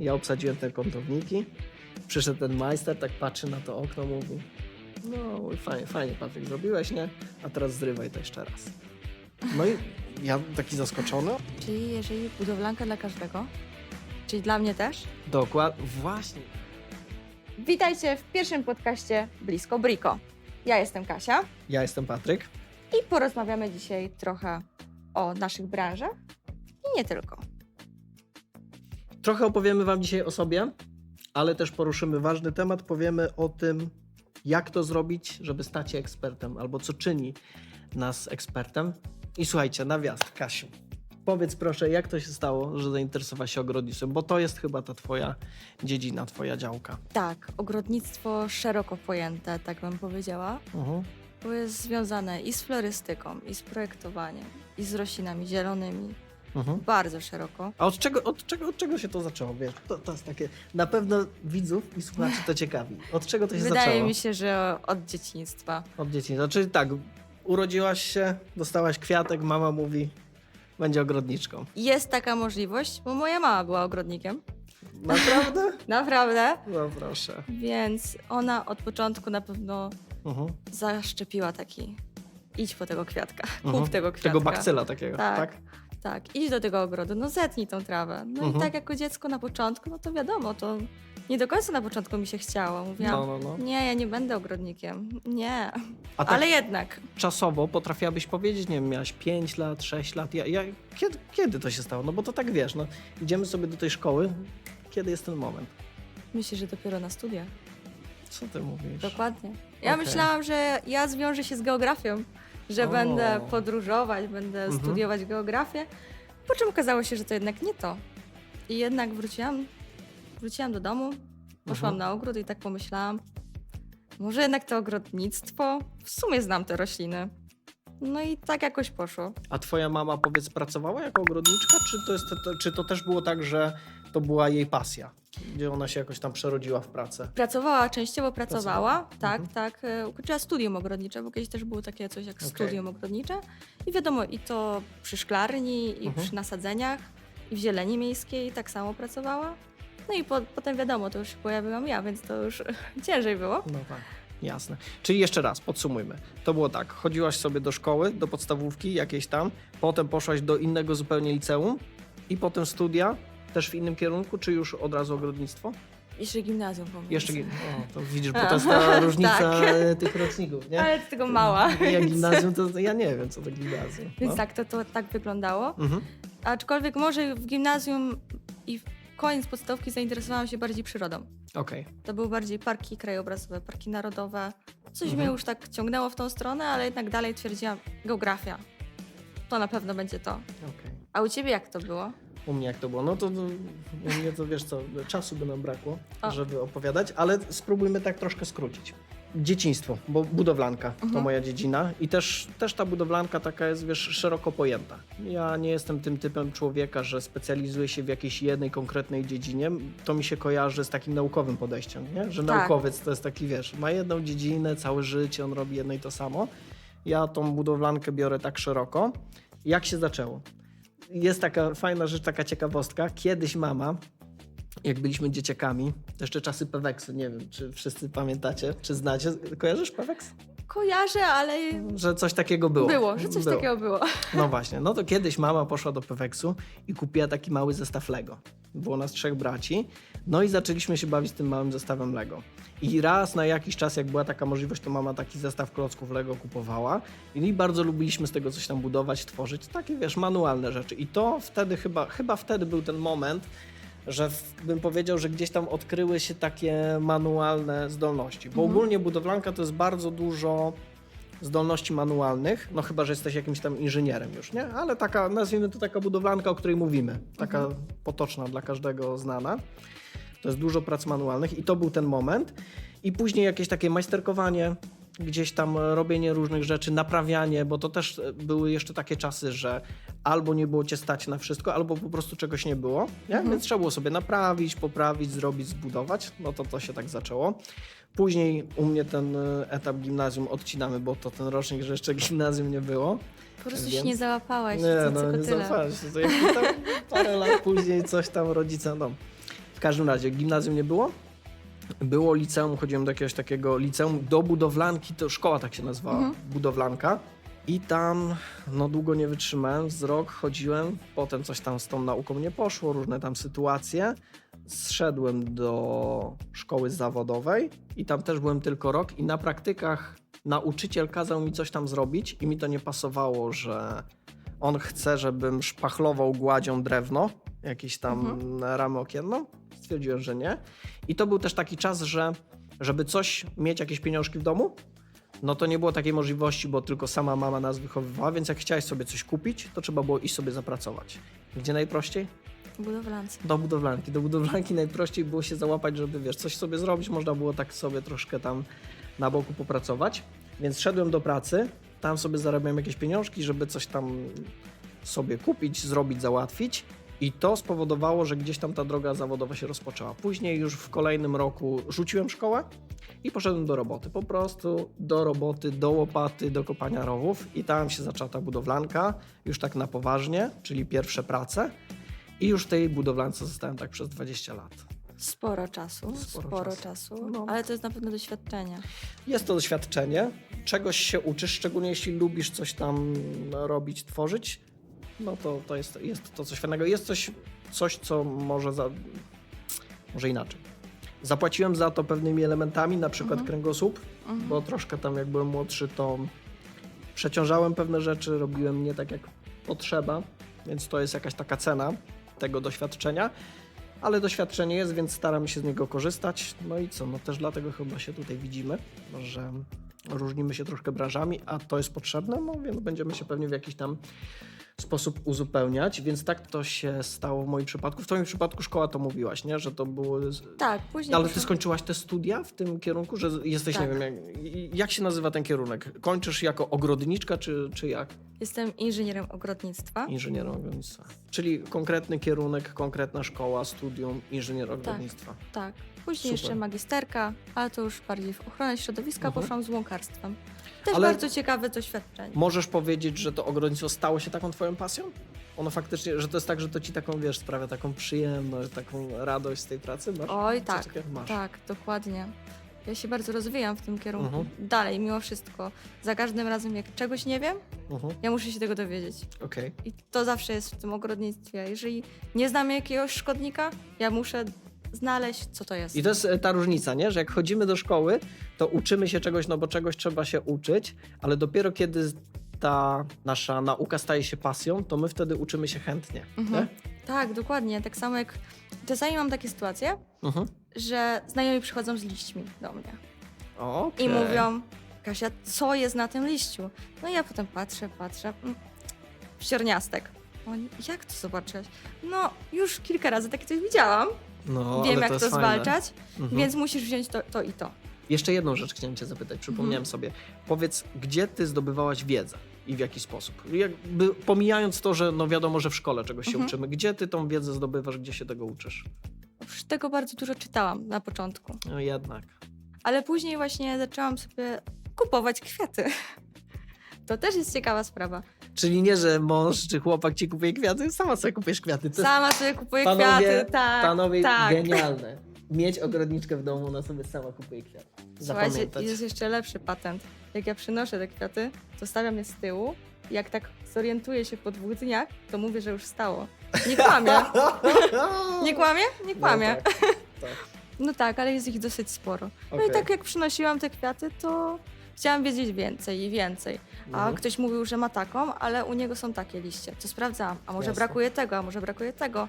Ja obsadziłem te kątowniki. Przyszedł ten majster, tak patrzy na to okno, mówi no fajnie, fajnie Patryk zrobiłeś, nie? A teraz zrywaj to jeszcze raz. No i ja taki zaskoczony. Czyli jeżeli budowlanka dla każdego, czyli dla mnie też. Dokładnie, właśnie. Witajcie w pierwszym podcaście Blisko Briko. Ja jestem Kasia Ja jestem Patryk. i porozmawiamy dzisiaj trochę o naszych branżach i nie tylko. Trochę opowiemy Wam dzisiaj o sobie, ale też poruszymy ważny temat. Powiemy o tym, jak to zrobić, żeby stać się ekspertem, albo co czyni nas ekspertem. I słuchajcie, nawiast, Kasiu. Powiedz proszę, jak to się stało, że zainteresowałaś się ogrodnictwem, bo to jest chyba ta twoja dziedzina, twoja działka. Tak, ogrodnictwo szeroko pojęte, tak bym powiedziała, Mhm. bo jest związane i z florystyką, i z projektowaniem, i z roślinami zielonymi. Mhm. Bardzo szeroko. A od czego, od, czego, od czego się to zaczęło? Wiesz, to, to jest takie, na pewno widzów i słuchaczy to ciekawi. Od czego to się Wydaje zaczęło? mi się, że od dzieciństwa. Od dzieciństwa. Czyli tak, urodziłaś się, dostałaś kwiatek, mama mówi, będzie ogrodniczką. Jest taka możliwość, bo moja mama była ogrodnikiem. Naprawdę? Naprawdę. No proszę. Więc ona od początku na pewno Mhm. zaszczepiła taki idź po tego kwiatka, Mhm. kup tego kwiatka. Tego bakcyla takiego, tak? Tak. Tak, idź do tego ogrodu, no zetnij tą trawę. No Mhm. i tak jako dziecko na początku, no to wiadomo, to nie do końca na początku mi się chciało. Mówiłam, No, no, no. nie, ja nie będę ogrodnikiem, nie. A tak Ale jednak, czasowo potrafiłabyś powiedzieć, nie wiem, miałaś 5 lat, 6 lat. Ja, ja, kiedy, kiedy to się stało? No bo to tak wiesz, no, idziemy sobie do tej szkoły. Kiedy jest ten moment? myślę, że dopiero na studiach. Co ty mówisz? Dokładnie. Ja Okej. myślałam, że ja zwiążę się z geografią, że O. będę podróżować, będę Mhm. studiować geografię, po czym okazało się, że to jednak nie to. I jednak wróciłam, wróciłam do domu, poszłam Mhm. na ogród i tak pomyślałam, może jednak to ogrodnictwo, w sumie znam te rośliny. No i tak jakoś poszło. A twoja mama, powiedz, pracowała jako ogrodniczka, czy to, jest, to, czy to też było tak, że to była jej pasja? Gdzie ona się jakoś tam przerodziła w pracę? Pracowała, częściowo pracowała, Pracowała. tak, Mhm. tak. e, Ukończyła studium ogrodnicze, bo kiedyś też było takie coś jak Okej. studium ogrodnicze. I wiadomo, i to przy szklarni, i Mhm. przy nasadzeniach, i w zieleni miejskiej tak samo pracowała. No i po, potem wiadomo, to już się pojawiłam ja, więc to już ciężej było. No tak. Jasne. Czyli jeszcze raz, podsumujmy. To było tak, chodziłaś sobie do szkoły, do podstawówki jakiejś tam, potem poszłaś do innego zupełnie liceum i potem studia, też w innym kierunku, czy już od razu ogrodnictwo? Jeszcze gimnazjum pomiędzy. Jeszcze, gi- o, to widzisz, bo to jest ta różnica Tak. tych roczników, nie? Ale to tego mała. Ja więc- gimnazjum, to ja nie wiem, co to gimnazjum. Więc no. tak, to, to tak wyglądało. Mhm. Aczkolwiek może w gimnazjum i w koniec podstawki zainteresowałam się bardziej przyrodą. Okej. To były bardziej parki krajobrazowe, parki narodowe. Coś Mhm. mnie już tak ciągnęło w tą stronę, ale jednak dalej twierdziłam geografia. To na pewno będzie to. okej. A u ciebie jak to było? U mnie jak to było? No to, u mnie to wiesz co, czasu by nam brakło, O. żeby opowiadać, ale spróbujmy tak troszkę skrócić. Dzieciństwo, bo budowlanka to Mhm. moja dziedzina i też, też ta budowlanka taka jest, wiesz, szeroko pojęta. Ja nie jestem tym typem człowieka, że specjalizuję się w jakiejś jednej konkretnej dziedzinie. To mi się kojarzy z takim naukowym podejściem, nie? że Tak. naukowiec to jest taki, wiesz, ma jedną dziedzinę, całe życie, on robi jedno i to samo. Ja tą budowlankę biorę tak szeroko. Jak się zaczęło? Jest taka fajna rzecz, taka ciekawostka. Kiedyś mama, jak byliśmy dzieciakami, jeszcze czasy Peweksu, nie wiem, czy wszyscy pamiętacie, czy znacie. Kojarzysz Peweks? Kojarzę, ale Że coś takiego było. było, że coś Było. takiego było. No właśnie, no to kiedyś mama poszła do Peweksu i kupiła taki mały zestaw Lego. Było nas trzech braci, no i zaczęliśmy się bawić tym małym zestawem Lego. I raz na jakiś czas, jak była taka możliwość, to mama taki zestaw klocków Lego kupowała i bardzo lubiliśmy z tego coś tam budować, tworzyć, takie wiesz, manualne rzeczy. I to wtedy chyba, chyba wtedy był ten moment, że bym powiedział, że gdzieś tam odkryły się takie manualne zdolności. Bo Mhm. ogólnie budowlanka to jest bardzo dużo zdolności manualnych, no chyba, że jesteś jakimś tam inżynierem już, nie? Ale taka, nazwijmy to taka budowlanka, o której mówimy, taka Mhm. potoczna dla każdego znana. To jest dużo prac manualnych i to był ten moment. I później jakieś takie majsterkowanie, gdzieś tam robienie różnych rzeczy, naprawianie, bo to też były jeszcze takie czasy, że albo nie było cię stać na wszystko, albo po prostu czegoś nie było, nie? Mhm. więc trzeba było sobie naprawić, poprawić, zrobić, zbudować. No to to się tak zaczęło. Później u mnie ten e, etap gimnazjum odcinamy, bo to ten rocznik, że jeszcze gimnazjum nie było. Po prostu Więc- się nie załapałeś. Nie, no nie tyle. zaufałeś. To tam parę lat później coś tam rodzice, no. W każdym razie gimnazjum nie było. Było liceum, chodziłem do jakiegoś takiego liceum, do budowlanki, to szkoła tak się nazywała, budowlanka. I tam no długo nie wytrzymałem, z rok chodziłem, potem coś tam z tą nauką nie poszło, różne tam sytuacje. Zszedłem do szkoły zawodowej i tam też byłem tylko rok i na praktykach nauczyciel kazał mi coś tam zrobić i mi to nie pasowało, że on chce, żebym szpachlował gładzią drewno, jakieś tam ramy okienną. Stwierdziłem, że nie. I to był też taki czas, że żeby coś mieć, jakieś pieniążki w domu, no to nie było takiej możliwości, bo tylko sama mama nas wychowywała, więc jak chciałeś sobie coś kupić, to trzeba było iść sobie zapracować. Gdzie najprościej? Budowlance. Do budowlanki. Do budowlanki najprościej było się załapać, żeby wiesz, coś sobie zrobić, można było tak sobie troszkę tam na boku popracować. Więc szedłem do pracy, tam sobie zarabiałem jakieś pieniążki, żeby coś tam sobie kupić, zrobić, załatwić. I to spowodowało, że gdzieś tam ta droga zawodowa się rozpoczęła. Później już w kolejnym roku rzuciłem szkołę i poszedłem do roboty. Po prostu do roboty, do łopaty, do kopania rowów i tam się zaczęła ta budowlanka, już tak na poważnie, czyli pierwsze prace. I już w tej budowlance zostałem tak przez 20 lat. Sporo czasu, Sporo sporo, czasu. czasu, No. ale to jest na pewno doświadczenie. Jest to doświadczenie, czegoś się uczysz, szczególnie jeśli lubisz coś tam robić, tworzyć, no to, to jest, jest to coś fajnego. Jest coś, coś co może za... może inaczej. Zapłaciłem za to pewnymi elementami, na przykład Mhm. kręgosłup, Mhm. bo troszkę tam jak byłem młodszy, to przeciążałem pewne rzeczy, robiłem nie tak jak potrzeba, więc to jest jakaś taka cena tego doświadczenia. Ale doświadczenie jest, więc staram się z niego korzystać. No i co, no też dlatego chyba się tutaj widzimy, że różnimy się troszkę branżami, a to jest potrzebne, no więc będziemy się pewnie w jakiś tam sposób uzupełniać, więc tak to się stało w moim przypadku. W twoim przypadku szkoła to mówiłaś, nie? Że to było... Tak, później. Ale ty skończyłaś te studia w tym kierunku, że jesteś, Tak. nie wiem, jak, jak się nazywa ten kierunek? Kończysz jako ogrodniczka, czy, czy jak? Jestem inżynierem ogrodnictwa. Inżynierem ogrodnictwa. Czyli konkretny kierunek, konkretna szkoła, studium inżynier ogrodnictwa. Tak. Później Super. jeszcze magisterka, ale to już bardziej w ochronę środowiska Mhm. poszłam z łąkarstwem. Też Ale- bardzo ciekawe doświadczenie. Możesz powiedzieć, że to ogrodnictwo stało się taką twoją pasją? Ono faktycznie, że to jest tak, że to ci taką, wiesz, sprawia taką przyjemność, taką radość z tej pracy? Masz? Oj, Coś tak, takiego Masz. tak, dokładnie. Ja się bardzo rozwijam w tym kierunku. Mhm. Dalej, mimo wszystko. Za każdym razem, jak czegoś nie wiem, Mhm. ja muszę się tego dowiedzieć. Okej. I to zawsze jest w tym ogrodnictwie. Jeżeli nie znam jakiegoś szkodnika, ja muszę znaleźć, co to jest. I to jest e, ta różnica, nie? że jak chodzimy do szkoły, to uczymy się czegoś, no bo czegoś trzeba się uczyć, ale dopiero kiedy ta nasza nauka staje się pasją, to my wtedy uczymy się chętnie. Mhm. Tak, dokładnie. Tak samo jak czasami mam takie sytuacje, Mhm. że znajomi przychodzą z liśćmi do mnie Okej. i mówią, Kasia, co jest na tym liściu? No i ja potem patrzę, patrzę, mm, wsiorniastek. Oni, jak to zobaczyłeś? No, już kilka razy takie coś widziałam, no, wiem ale jak to, jest fajne. zwalczać, Mhm. więc musisz wziąć to, to i to. Jeszcze jedną rzecz chciałem cię zapytać, przypomniałem Mhm. sobie. Powiedz, gdzie ty zdobywałaś wiedzę i w jaki sposób? Jakby pomijając to, że no wiadomo, że w szkole czegoś się Mhm. uczymy, gdzie ty tą wiedzę zdobywasz, gdzie się tego uczysz? Oprócz tego bardzo dużo czytałam na początku, No jednak. ale później właśnie zaczęłam sobie kupować kwiaty. To też jest ciekawa sprawa. Czyli nie, że mąż czy chłopak ci kupuje kwiaty, sama sobie kupujesz kwiaty. To Sama sobie kupuję Panowie, kwiaty, tak. Panowie, tak. genialne. Mieć ogrodniczkę w domu, ona sobie sama kupuje kwiaty. Słuchajcie, Zapamiętać. jest jeszcze lepszy patent. Jak ja przynoszę te kwiaty, to stawiam je z tyłu. Jak tak zorientuję się po dwóch dniach, to mówię, że już stało. Nie kłamię. Nie kłamię? Nie kłamię. No tak, tak. No tak, ale jest ich dosyć sporo. No Okej. i tak jak przynosiłam te kwiaty, to chciałam wiedzieć więcej i więcej. A Mhm. ktoś mówił, że ma taką, ale u niego są takie liście. To sprawdzałam. A może Jasne. brakuje tego, a może brakuje tego.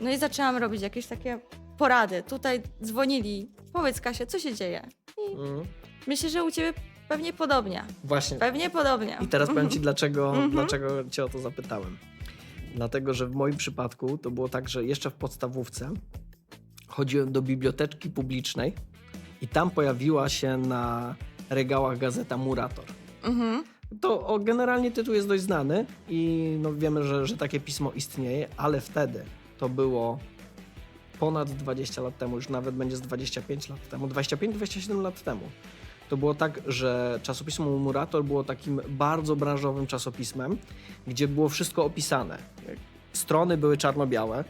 No i zaczęłam robić jakieś takie porady. Tutaj dzwonili. Powiedz Kasia, co się dzieje? Mhm. Myślę, że u ciebie pewnie podobnie. Właśnie. Pewnie podobnie. I teraz powiem ci, dlaczego, Mhm. dlaczego cię o to zapytałem. Dlatego, że w moim przypadku to było tak, że jeszcze w podstawówce chodziłem do biblioteczki publicznej i tam pojawiła się na regałach gazeta Murator. Mhm. To o, generalnie tytuł jest dość znany i no, wiemy, że, że takie pismo istnieje, ale wtedy to było ponad 20 lat temu, już nawet będzie z 25 lat temu, 25-27 lat temu. To było tak, że czasopismo Murator było takim bardzo branżowym czasopismem, gdzie było wszystko opisane. Strony były czarno-białe,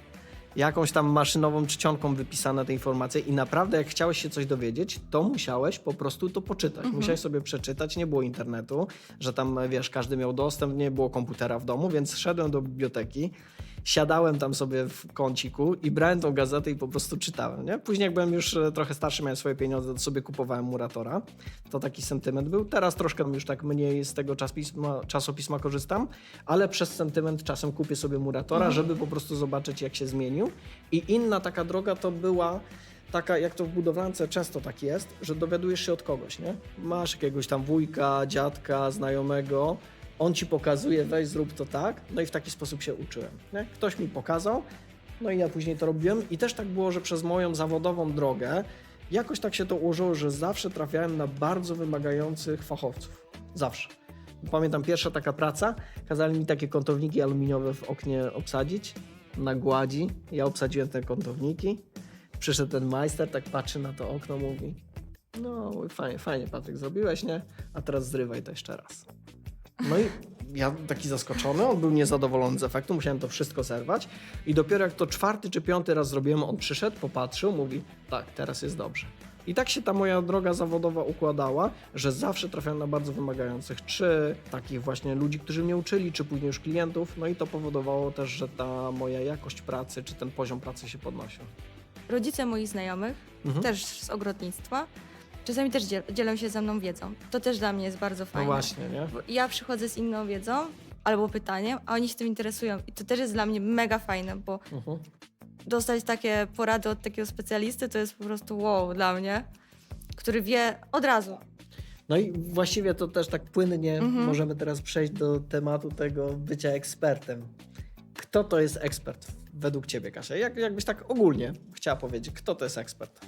jakąś tam maszynową czcionką wypisane te informacje i naprawdę jak chciałeś się coś dowiedzieć, to musiałeś po prostu to poczytać. Mhm. Musiałeś sobie przeczytać, nie było internetu, że tam, wiesz, każdy miał dostęp, nie było komputera w domu, więc szedłem do biblioteki, siadałem tam sobie w kąciku i brałem tą gazetę i po prostu czytałem, nie? Później jak byłem już e, trochę starszy, miałem swoje pieniądze, to sobie kupowałem Muratora. To taki sentyment był. Teraz troszkę już tak mniej z tego czasopisma, czasopisma korzystam, ale przez sentyment czasem kupię sobie Muratora, żeby po prostu zobaczyć jak się zmienił. I inna taka droga to była taka, jak to w budowlance często tak jest, że dowiadujesz się od kogoś, nie? Masz jakiegoś tam wujka, dziadka, znajomego, on ci pokazuje, weź zrób to tak, no i w taki sposób się uczyłem. Nie? Ktoś mi pokazał, no i ja później to robiłem i też tak było, że przez moją zawodową drogę jakoś tak się to ułożyło, że zawsze trafiałem na bardzo wymagających fachowców. Zawsze. Pamiętam pierwsza taka praca, kazali mi takie kątowniki aluminiowe w oknie obsadzić na gładzi. Ja obsadziłem te kątowniki. Przyszedł ten majster, tak patrzy na to okno, mówi no fajnie, fajnie Patryk zrobiłeś, nie? A teraz zrywaj to jeszcze raz. No i ja taki zaskoczony, on był niezadowolony z efektu, musiałem to wszystko zerwać i dopiero jak to czwarty czy piąty raz zrobiłem, on przyszedł, popatrzył, mówi tak, teraz jest dobrze. I tak się ta moja droga zawodowa układała, że zawsze trafiałem na bardzo wymagających, czy takich właśnie ludzi, którzy mnie uczyli, czy później już klientów, no i to powodowało też, że ta moja jakość pracy, czy ten poziom pracy się podnosił. Rodzice moich znajomych, Mhm. też z ogrodnictwa, czasami też dziel, dzielą się ze mną wiedzą. To też dla mnie jest bardzo No fajne. właśnie, nie? Bo ja przychodzę z inną wiedzą albo pytaniem, a oni się tym interesują. I to też jest dla mnie mega fajne, bo Mhm. dostać takie porady od takiego specjalisty to jest po prostu wow dla mnie, który wie od razu. No i właściwie to też tak płynnie Mhm. możemy teraz przejść do tematu tego bycia ekspertem. Kto to jest ekspert według ciebie, Kasia? Jak, jakbyś tak ogólnie chciała powiedzieć, kto to jest ekspert?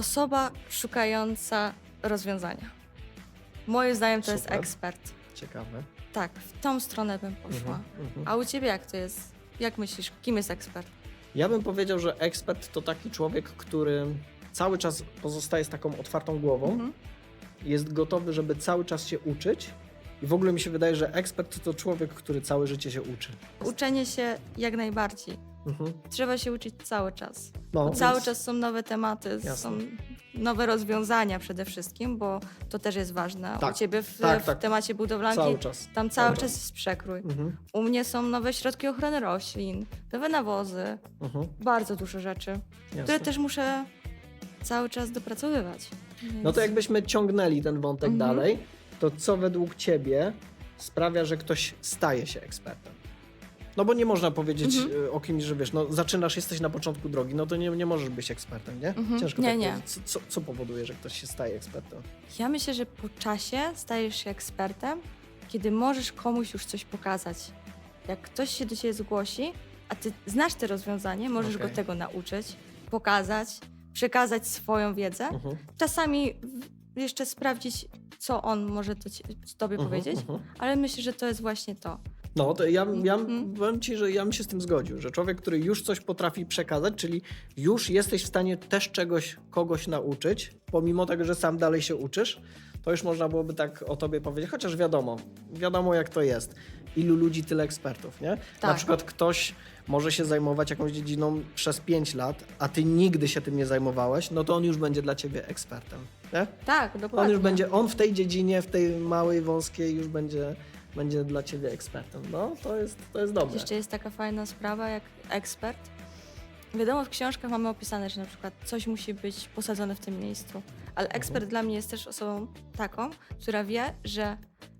Osoba szukająca rozwiązania. Moim zdaniem to jest Super. ekspert. Ciekawe. Tak, w tą stronę bym poszła. Mhm, mhm. A u ciebie jak to jest? Jak myślisz, kim jest ekspert? Ja bym powiedział, że ekspert to taki człowiek, który cały czas pozostaje z taką otwartą głową, Mhm. jest gotowy, żeby cały czas się uczyć. I w ogóle mi się wydaje, że ekspert to człowiek, który całe życie się uczy. Uczenie się jak najbardziej. Mhm. Trzeba się uczyć cały czas. No, Bo cały więc- czas są nowe tematy, Jasne. są nowe rozwiązania przede wszystkim, bo to też jest ważne. Tak, U ciebie w, tak, w tak. temacie budowlanki Cały czas. tam cały Cały czas jest przekrój. Mhm. U mnie są nowe środki ochrony roślin, nowe nawozy, Mhm. bardzo dużo rzeczy, Jasne. które też muszę cały czas dopracowywać. No Więc- to jakbyśmy ciągnęli ten wątek Mhm. dalej, to co według ciebie sprawia, że ktoś staje się ekspertem? No bo nie można powiedzieć Mhm. y, o kimś, że wiesz, no zaczynasz, jesteś na początku drogi, no to nie, nie możesz być ekspertem, nie? Mhm. Ciężko Nie, tak nie. Co, co, co powoduje, że ktoś się staje ekspertem? Ja myślę, że po czasie stajesz się ekspertem, kiedy możesz komuś już coś pokazać. Jak ktoś się do ciebie zgłosi, a ty znasz te rozwiązanie, możesz Okej. go tego nauczyć, pokazać, przekazać swoją wiedzę. Mhm. Czasami jeszcze sprawdzić, co on może do cie, tobie Mhm, powiedzieć, mhm. ale myślę, że to jest właśnie to. No to ja, ja Mhm. powiem ci, że ja bym się z tym zgodził, że człowiek, który już coś potrafi przekazać, czyli już jesteś w stanie też czegoś kogoś nauczyć, pomimo tego, że sam dalej się uczysz, to już można byłoby tak o tobie powiedzieć, chociaż wiadomo, wiadomo jak to jest. Ilu ludzi, tyle ekspertów, nie? Na Tak. przykład ktoś może się zajmować jakąś dziedziną przez 5 lat, a ty nigdy się tym nie zajmowałeś, no to on już będzie dla ciebie ekspertem, nie? Tak, dokładnie. On już będzie, on w tej dziedzinie, w tej małej, wąskiej już będzie, będzie dla ciebie ekspertem. No, to jest, to jest dobre. Jeszcze jest taka fajna sprawa jak ekspert. Wiadomo, w książkach mamy opisane, że na przykład coś musi być posadzone w tym miejscu, ale Mhm. ekspert dla mnie jest też osobą taką, która wie, że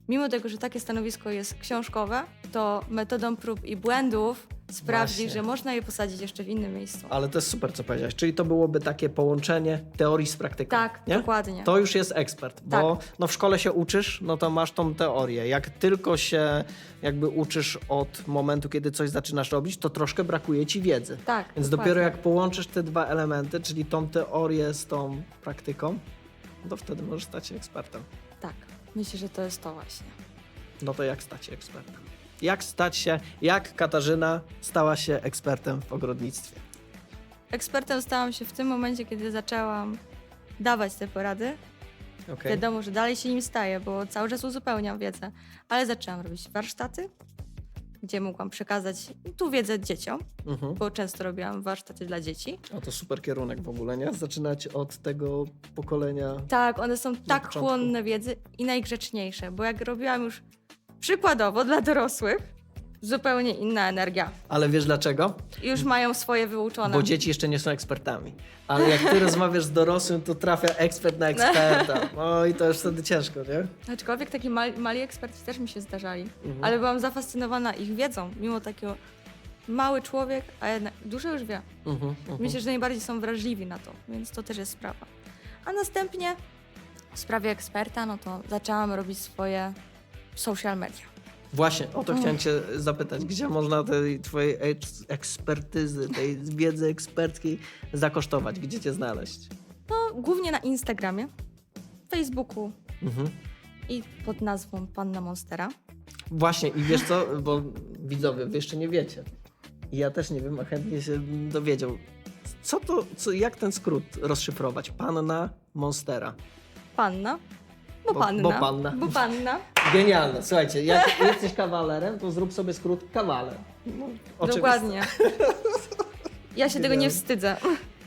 mimo tego, że takie stanowisko jest książkowe, to metodą prób i błędów sprawdzi, Właśnie. że można je posadzić jeszcze w innym miejscu. Ale to jest super, co powiedziałeś. Czyli to byłoby takie połączenie teorii z praktyką. tak, nie? dokładnie. To już jest ekspert, bo no w szkole się uczysz, no to masz tą teorię. Jak tylko się jakby uczysz od momentu, kiedy coś zaczynasz robić, to troszkę brakuje ci wiedzy. Tak, Więc dokładnie. dopiero jak połączysz te dwa elementy, czyli tą teorię z tą praktyką, no to wtedy możesz stać się ekspertem. Tak, myślę, że to jest to właśnie. No to jak stać się ekspertem? Jak stać się, jak Katarzyna stała się ekspertem w ogrodnictwie? Ekspertem stałam się w tym momencie, kiedy zaczęłam dawać te porady. Okay. Wiadomo, że dalej się nim staję, bo cały czas uzupełniam wiedzę, ale zaczęłam robić warsztaty, gdzie mogłam przekazać tu wiedzę dzieciom, Mhm. bo często robiłam warsztaty dla dzieci. A to super kierunek w ogóle, nie? Zaczynać od tego pokolenia. Tak, one są tak początku. chłonne wiedzy i najgrzeczniejsze, bo jak robiłam już przykładowo dla dorosłych, zupełnie inna energia. Ale wiesz dlaczego? Już mają swoje wyuczone. Bo dzieci jeszcze nie są ekspertami. Ale jak ty rozmawiasz z dorosłym, to trafia ekspert na eksperta. No i to już wtedy ciężko, nie? Aczkolwiek taki mali, mali eksperci też mi się zdarzali. Mhm. Ale byłam zafascynowana ich wiedzą, mimo takiego mały człowiek, a jednak dużo już wie. Mhm, mhm. Myślę, że najbardziej są wrażliwi na to, więc to też jest sprawa. A następnie w sprawie eksperta, no to zaczęłam robić swoje social media. Właśnie, o to chciałem cię zapytać. Gdzie można tej twojej eks- ekspertyzy, tej wiedzy eksperckiej zakosztować? Gdzie cię znaleźć? No, głównie na Instagramie, Facebooku Mhm. i pod nazwą Panna Monstera. Właśnie i wiesz co, bo widzowie, wy jeszcze nie wiecie. I ja też nie wiem, a chętnie się dowiedział. Co to, co, jak ten skrót rozszyfrować? Panna Monstera. Panna, bo, panna. bo panna. Bo panna. Genialne. Słuchajcie, jak jesteś kawalerem, to zrób sobie skrót kawaler. No, oczywiste. Dokładnie. Ja się tego nie wstydzę.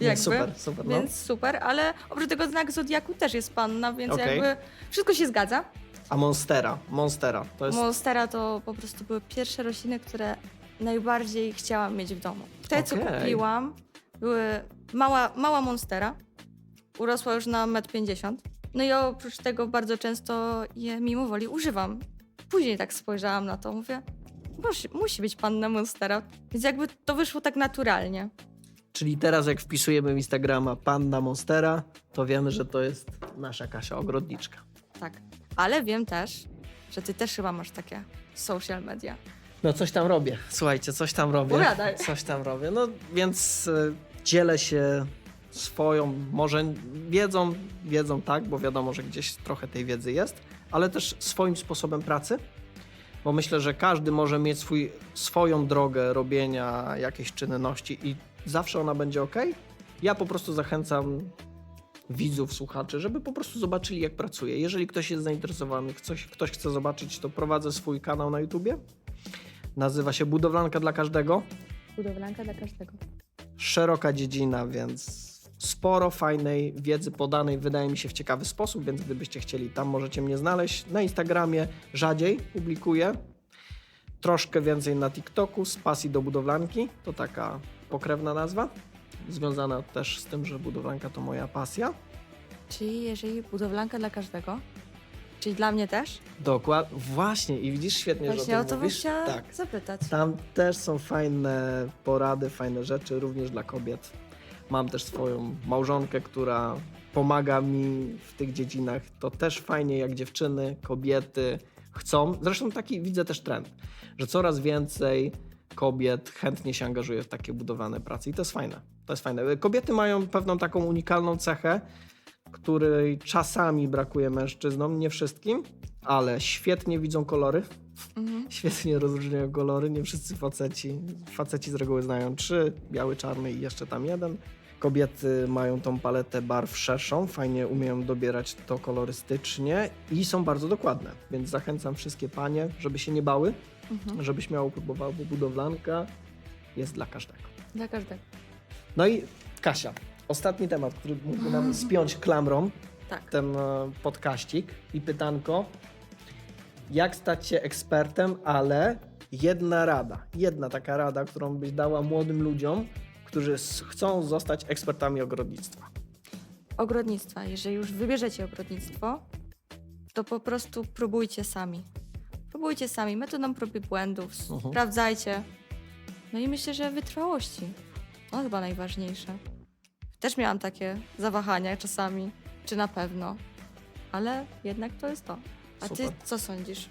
Nie, Jakby. Super, super. No. Więc super, ale oprócz tego znak Zodiaku też jest panna, więc Okej. jakby wszystko się zgadza. A Monstera, Monstera, to jest... Monstera to po prostu były pierwsze rośliny, które najbardziej chciałam mieć w domu. Te, co Okej. kupiłam, były mała, mała Monstera. Urosła już na 1,50 m. No i oprócz tego bardzo często je mimo woli używam. Później tak spojrzałam na to, mówię, musi, musi być panna Monstera. Więc jakby to wyszło tak naturalnie. Czyli teraz jak wpisujemy w Instagrama Panna Monstera, to wiemy, że to jest nasza Kasia Ogrodniczka. Tak. Ale wiem też, że ty też chyba masz takie social media. No coś tam robię. Słuchajcie, coś tam robię. Opowiadaj. Coś tam robię. No więc y, dzielę się swoją, może wiedzą, wiedzą tak, bo wiadomo, że gdzieś trochę tej wiedzy jest, ale też swoim sposobem pracy, bo myślę, że każdy może mieć swój, swoją drogę robienia jakiejś czynności i zawsze ona będzie ok. Ja po prostu zachęcam widzów, słuchaczy, żeby po prostu zobaczyli, jak pracuję. Jeżeli ktoś jest zainteresowany, ktoś, ktoś chce zobaczyć, to prowadzę swój kanał na YouTubie. Nazywa się Budowlanka dla każdego. Budowlanka dla każdego. Szeroka dziedzina, więc sporo fajnej wiedzy podanej, wydaje mi się, w ciekawy sposób, więc gdybyście chcieli, tam możecie mnie znaleźć. Na Instagramie rzadziej publikuję. Troszkę więcej na TikToku z pasji do budowlanki. To taka pokrewna nazwa, związana też z tym, że budowlanka to moja pasja. Czyli jeżeli budowlanka dla każdego, czyli dla mnie też? Dokładnie. Właśnie, i widzisz świetnie, Właśnie że o o to bym mówisz. chciała Tak. zapytać. Tam też są fajne porady, fajne rzeczy, również dla kobiet. Mam też swoją małżonkę, która pomaga mi w tych dziedzinach. To też fajnie, jak dziewczyny, kobiety chcą. Zresztą taki widzę też trend, że coraz więcej kobiet chętnie się angażuje w takie budowane prace i to jest fajne. To jest fajne. Kobiety mają pewną taką unikalną cechę, której czasami brakuje mężczyznom, nie wszystkim, ale świetnie widzą kolory, Mhm. świetnie rozróżniają kolory. Nie wszyscy faceci, faceci z reguły znają trzy, biały, czarny i jeszcze tam jeden. Kobiety mają tą paletę barw szerszą, fajnie umieją dobierać to kolorystycznie i są bardzo dokładne, więc zachęcam wszystkie panie, żeby się nie bały, Mhm. żeby śmiało próbowały, bo budowlanka jest dla każdego. Dla każdego. No i Kasia, ostatni temat, który mógłby nam spiąć klamrą, Tak. ten e, podkaścik i pytanko. Jak stać się ekspertem, ale jedna rada, jedna taka rada, którą byś dała młodym ludziom, którzy chcą zostać ekspertami ogrodnictwa. Ogrodnictwa. Jeżeli już wybierzecie ogrodnictwo, to po prostu próbujcie sami. Próbujcie sami, metodą prób i błędów, Mhm. sprawdzajcie. No i myślę, że wytrwałości. To chyba najważniejsze. Też miałam takie zawahania czasami, czy na pewno, ale jednak to jest to. A ty Super. co sądzisz?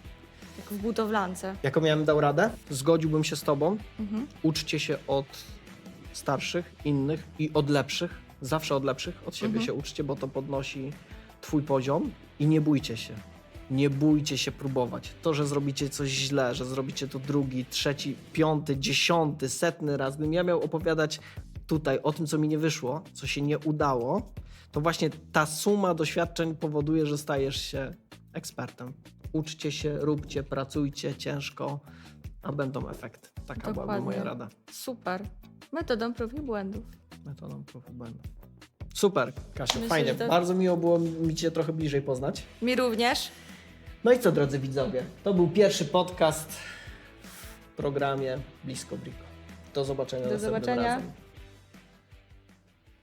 Jak w budowlance. Jaką miałem dał radę? Zgodziłbym się z tobą. Mhm. Uczcie się od starszych, innych i od lepszych. Zawsze od lepszych. Od siebie Mhm. się uczcie, bo to podnosi twój poziom i nie bójcie się. Nie bójcie się próbować. To, że zrobicie coś źle, że zrobicie to drugi, trzeci, piąty, dziesiąty, setny raz. Gdybym ja miał opowiadać tutaj o tym, co mi nie wyszło, co się nie udało, to właśnie ta suma doświadczeń powoduje, że stajesz się ekspertem. Uczcie się, róbcie, pracujcie ciężko a będą efekty. Taka byłaby Dokładnie. moja rada. Super. Metodą prób i błędów. Metodą prób i błędów. Super, Kasia, Myślę, fajnie. że to- Bardzo miło było mi Cię trochę bliżej poznać. Mi również. No i co, drodzy widzowie? To był pierwszy podcast w programie Blisko Briko. Do zobaczenia Do następnym zobaczenia. razem.